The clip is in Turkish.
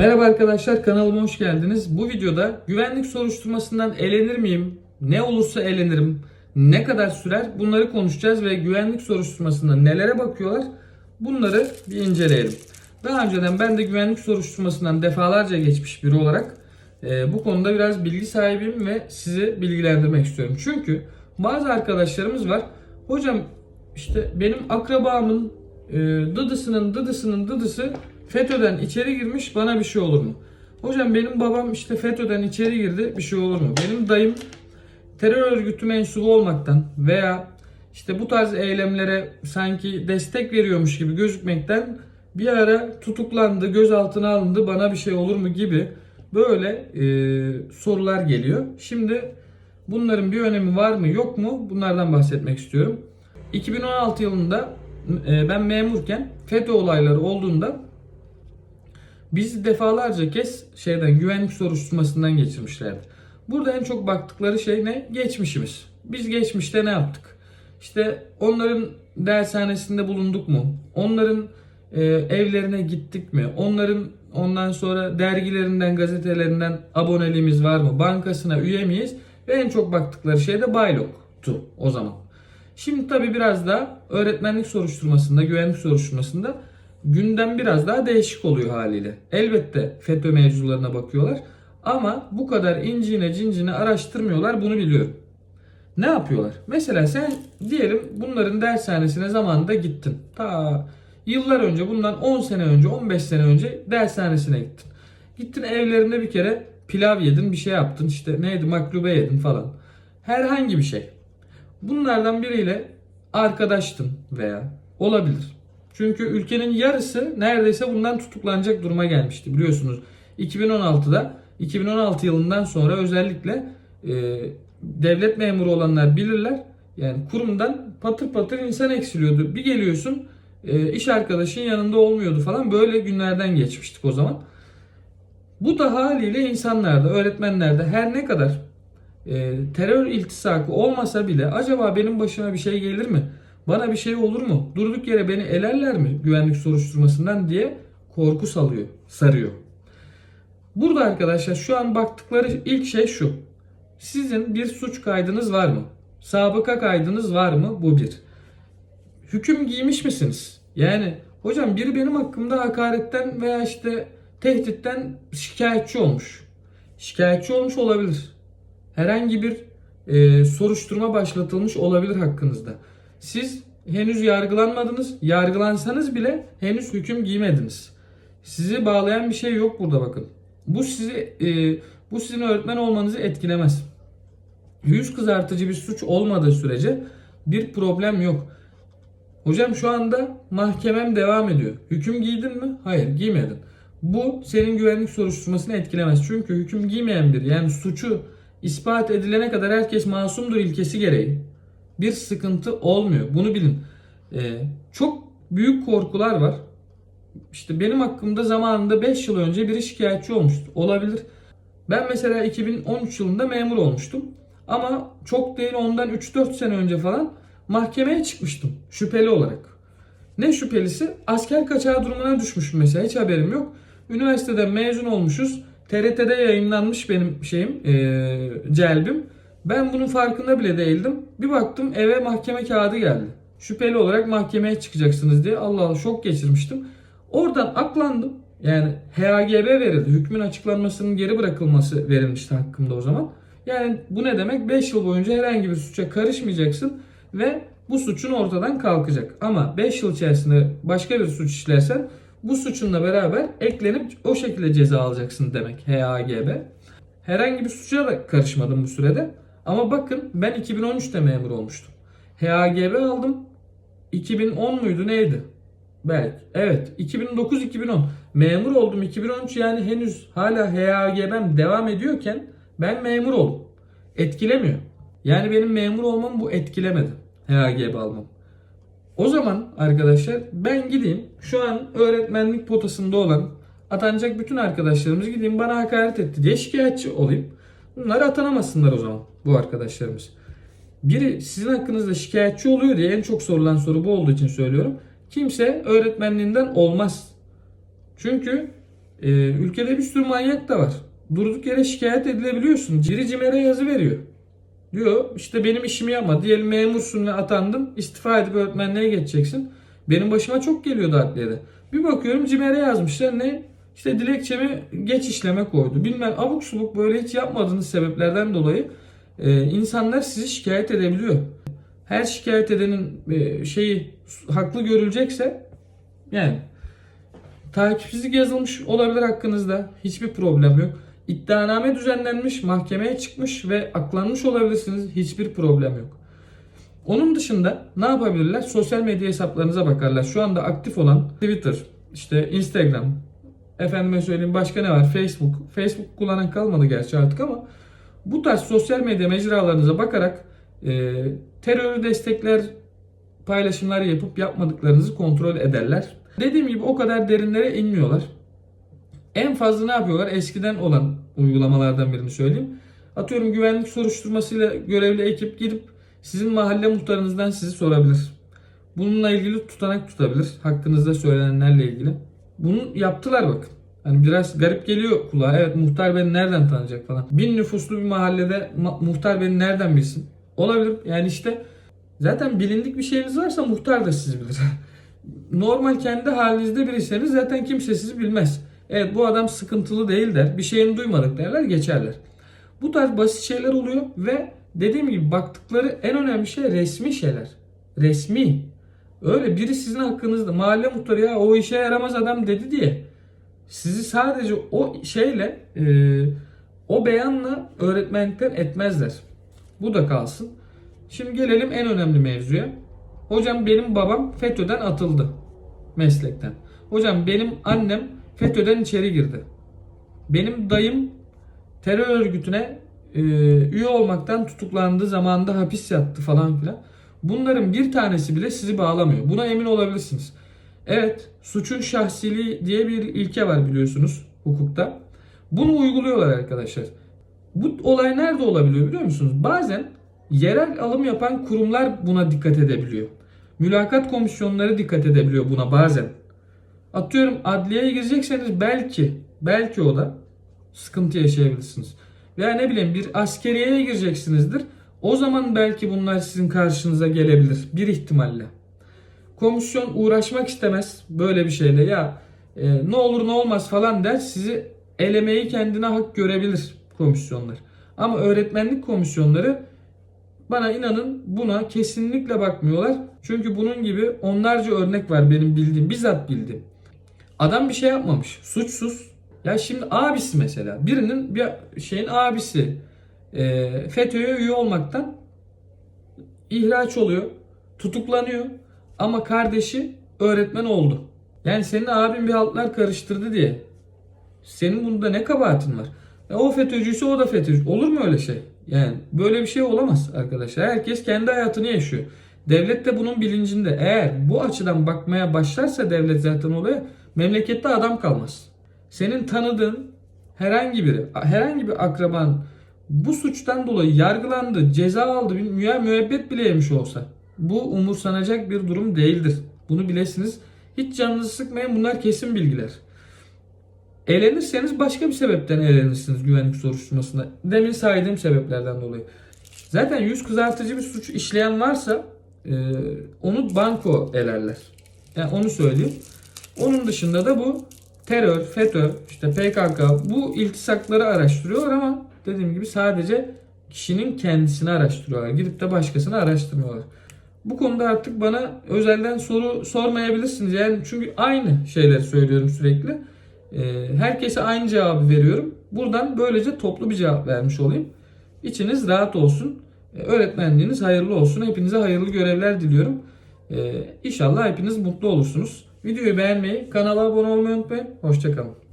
Merhaba arkadaşlar kanalıma hoş geldiniz. Bu videoda güvenlik soruşturmasından elenir miyim? Ne olursa elenirim. Ne kadar sürer? Bunları konuşacağız ve güvenlik soruşturmasında nelere bakıyorlar? Bunları bir inceleyelim. Daha önceden ben de güvenlik soruşturmasından defalarca geçmiş biri olarak e, bu konuda biraz bilgi sahibiyim ve sizi bilgilendirmek istiyorum. Çünkü bazı arkadaşlarımız var. Hocam işte benim akrabamın e, dıdısının dıdısının dıdısı FETÖ'den içeri girmiş bana bir şey olur mu? Hocam benim babam işte FETÖ'den içeri girdi bir şey olur mu? Benim dayım terör örgütü mensubu olmaktan veya işte bu tarz eylemlere sanki destek veriyormuş gibi gözükmekten bir ara tutuklandı, gözaltına alındı, bana bir şey olur mu gibi böyle e, sorular geliyor. Şimdi bunların bir önemi var mı yok mu bunlardan bahsetmek istiyorum. 2016 yılında e, ben memurken FETÖ olayları olduğunda bizi defalarca kez şeyden güvenlik soruşturmasından geçirmişlerdi. Burada en çok baktıkları şey ne? Geçmişimiz. Biz geçmişte ne yaptık? İşte onların dershanesinde bulunduk mu? Onların e, evlerine gittik mi? Onların ondan sonra dergilerinden, gazetelerinden aboneliğimiz var mı? Bankasına üye miyiz? Ve en çok baktıkları şey de Baylok'tu o zaman. Şimdi tabii biraz daha öğretmenlik soruşturmasında, güvenlik soruşturmasında gündem biraz daha değişik oluyor haliyle. Elbette FETÖ mevzularına bakıyorlar ama bu kadar incine cincine araştırmıyorlar bunu biliyorum. Ne yapıyorlar? Mesela sen diyelim bunların dershanesine zamanında gittin. Ta yıllar önce bundan 10 sene önce 15 sene önce dershanesine gittin. Gittin evlerinde bir kere pilav yedin bir şey yaptın işte neydi maklube yedin falan. Herhangi bir şey. Bunlardan biriyle arkadaştın veya olabilir. Çünkü ülkenin yarısı neredeyse bundan tutuklanacak duruma gelmişti biliyorsunuz. 2016'da 2016 yılından sonra özellikle e, devlet memuru olanlar bilirler. Yani kurumdan patır patır insan eksiliyordu. Bir geliyorsun e, iş arkadaşın yanında olmuyordu falan. Böyle günlerden geçmiştik o zaman. Bu da haliyle insanlarda, öğretmenlerde her ne kadar e, terör iltisakı olmasa bile acaba benim başıma bir şey gelir mi? Bana bir şey olur mu? Durduk yere beni elerler mi güvenlik soruşturmasından diye korku salıyor, sarıyor. Burada arkadaşlar şu an baktıkları ilk şey şu. Sizin bir suç kaydınız var mı? Sabıka kaydınız var mı? Bu bir. Hüküm giymiş misiniz? Yani hocam biri benim hakkımda hakaretten veya işte tehditten şikayetçi olmuş. Şikayetçi olmuş olabilir. Herhangi bir e, soruşturma başlatılmış olabilir hakkınızda. Siz henüz yargılanmadınız. Yargılansanız bile henüz hüküm giymediniz. Sizi bağlayan bir şey yok burada bakın. Bu sizi e, bu sizin öğretmen olmanızı etkilemez. Yüz kızartıcı bir suç olmadığı sürece bir problem yok. Hocam şu anda mahkemem devam ediyor. Hüküm giydin mi? Hayır giymedin. Bu senin güvenlik soruşturmasını etkilemez. Çünkü hüküm giymeyen biri yani suçu ispat edilene kadar herkes masumdur ilkesi gereği bir sıkıntı olmuyor. Bunu bilin. Ee, çok büyük korkular var. İşte benim hakkımda zamanında 5 yıl önce biri şikayetçi olmuştu. Olabilir. Ben mesela 2013 yılında memur olmuştum. Ama çok değil ondan 3-4 sene önce falan mahkemeye çıkmıştım şüpheli olarak. Ne şüphelisi? Asker kaçağı durumuna düşmüşüm mesela hiç haberim yok. Üniversiteden mezun olmuşuz. TRT'de yayınlanmış benim şeyim, ee, celbim. Ben bunun farkında bile değildim. Bir baktım eve mahkeme kağıdı geldi. Şüpheli olarak mahkemeye çıkacaksınız diye Allah Allah şok geçirmiştim. Oradan aklandım. Yani HAGB verildi. Hükmün açıklanmasının geri bırakılması verilmişti hakkımda o zaman. Yani bu ne demek? 5 yıl boyunca herhangi bir suça karışmayacaksın ve bu suçun ortadan kalkacak. Ama 5 yıl içerisinde başka bir suç işlersen bu suçunla beraber eklenip o şekilde ceza alacaksın demek HAGB. Herhangi bir suça da karışmadım bu sürede. Ama bakın ben 2013'te memur olmuştum. HAGB aldım. 2010 muydu neydi? Belki. Evet. 2009-2010. Memur oldum 2013 yani henüz hala HAGB'm devam ediyorken ben memur oldum. Etkilemiyor. Yani benim memur olmam bu etkilemedi. HAGB almam. O zaman arkadaşlar ben gideyim şu an öğretmenlik potasında olan atanacak bütün arkadaşlarımız gideyim bana hakaret etti diye şikayetçi olayım. Bunlar atanamasınlar o zaman bu arkadaşlarımız. Biri sizin hakkınızda şikayetçi oluyor diye en çok sorulan soru bu olduğu için söylüyorum. Kimse öğretmenliğinden olmaz. Çünkü Ee, ülkede bir sürü manyak da var. Durduk yere şikayet edilebiliyorsun. Biri CİMER'e yazı veriyor. Diyor işte benim işimi yapma. Diyelim memursun ve atandın. istifa edip öğretmenliğe geçeceksin. Benim başıma çok geliyordu adliyede. Bir bakıyorum CİMER'e yazmışlar ne? İşte dilekçemi geç işleme koydu. Bilmem abuk subuk böyle hiç yapmadığınız sebeplerden dolayı e, insanlar sizi şikayet edebiliyor. Her şikayet edenin e, şeyi haklı görülecekse yani takipsizlik yazılmış olabilir hakkınızda. Hiçbir problem yok. İddianame düzenlenmiş, mahkemeye çıkmış ve aklanmış olabilirsiniz. Hiçbir problem yok. Onun dışında ne yapabilirler? Sosyal medya hesaplarınıza bakarlar. Şu anda aktif olan Twitter, işte Instagram, efendime söyleyeyim başka ne var? Facebook. Facebook kullanan kalmadı gerçi artık ama bu tarz sosyal medya mecralarınıza bakarak e, terörü destekler paylaşımlar yapıp yapmadıklarınızı kontrol ederler. Dediğim gibi o kadar derinlere inmiyorlar. En fazla ne yapıyorlar? Eskiden olan uygulamalardan birini söyleyeyim. Atıyorum güvenlik soruşturmasıyla görevli ekip gidip sizin mahalle muhtarınızdan sizi sorabilir. Bununla ilgili tutanak tutabilir. Hakkınızda söylenenlerle ilgili. Bunu yaptılar bakın. Hani biraz garip geliyor kulağa. Evet muhtar beni nereden tanıyacak falan. Bin nüfuslu bir mahallede ma- muhtar beni nereden bilsin? Olabilir. Yani işte zaten bilindik bir şeyiniz varsa muhtar da sizi bilir. Normal kendi halinizde biriyseniz zaten kimse sizi bilmez. Evet bu adam sıkıntılı değil der. Bir şeyini duymadık derler geçerler. Bu tarz basit şeyler oluyor ve dediğim gibi baktıkları en önemli şey resmi şeyler. Resmi. Öyle biri sizin hakkınızda mahalle muhtarı ya o işe yaramaz adam dedi diye sizi sadece o şeyle e, o beyanla öğretmenlikten etmezler. Bu da kalsın. Şimdi gelelim en önemli mevzuya. Hocam benim babam FETÖ'den atıldı meslekten. Hocam benim annem FETÖ'den içeri girdi. Benim dayım terör örgütüne e, üye olmaktan tutuklandığı zamanında hapis yattı falan filan. Bunların bir tanesi bile sizi bağlamıyor. Buna emin olabilirsiniz. Evet, suçun şahsiliği diye bir ilke var biliyorsunuz hukukta. Bunu uyguluyorlar arkadaşlar. Bu olay nerede olabiliyor biliyor musunuz? Bazen yerel alım yapan kurumlar buna dikkat edebiliyor. Mülakat komisyonları dikkat edebiliyor buna bazen. Atıyorum adliyeye girecekseniz belki, belki o da sıkıntı yaşayabilirsiniz. Veya ne bileyim bir askeriyeye gireceksinizdir. O zaman belki bunlar sizin karşınıza gelebilir bir ihtimalle. Komisyon uğraşmak istemez böyle bir şeyle ya e, ne olur ne olmaz falan der sizi elemeyi kendine hak görebilir komisyonlar. Ama öğretmenlik komisyonları bana inanın buna kesinlikle bakmıyorlar. Çünkü bunun gibi onlarca örnek var benim bildiğim, bizzat bildiğim. Adam bir şey yapmamış, suçsuz. Ya şimdi abisi mesela, birinin bir şeyin abisi e, FETÖ'ye üye olmaktan ihraç oluyor, tutuklanıyor. Ama kardeşi öğretmen oldu. Yani senin abin bir haltlar karıştırdı diye. Senin bunda ne kabahatin var? Ya o FETÖ'cüyse o da FETÖ'cü. Olur mu öyle şey? Yani böyle bir şey olamaz arkadaşlar. Herkes kendi hayatını yaşıyor. Devlet de bunun bilincinde. Eğer bu açıdan bakmaya başlarsa devlet zaten olaya memlekette adam kalmaz. Senin tanıdığın herhangi biri, herhangi bir akraban bu suçtan dolayı yargılandı, ceza aldı, müe- müebbet bile yemiş olsa bu umursanacak bir durum değildir. Bunu bilesiniz. Hiç canınızı sıkmayın. Bunlar kesin bilgiler. Elenirseniz başka bir sebepten elenirsiniz güvenlik soruşturmasında. Demin saydığım sebeplerden dolayı. Zaten yüz kızartıcı bir suç işleyen varsa e, onu banko elerler. Yani onu söyleyeyim. Onun dışında da bu terör, FETÖ, işte PKK bu iltisakları araştırıyorlar ama dediğim gibi sadece kişinin kendisini araştırıyorlar. Gidip de başkasını araştırmıyorlar. Bu konuda artık bana özelden soru sormayabilirsiniz. Yani çünkü aynı şeyleri söylüyorum sürekli. Ee, herkese aynı cevabı veriyorum. Buradan böylece toplu bir cevap vermiş olayım. İçiniz rahat olsun. Ee, öğretmenliğiniz hayırlı olsun. Hepinize hayırlı görevler diliyorum. Ee, inşallah hepiniz mutlu olursunuz. Videoyu beğenmeyi, kanala abone olmayı unutmayın. Hoşçakalın.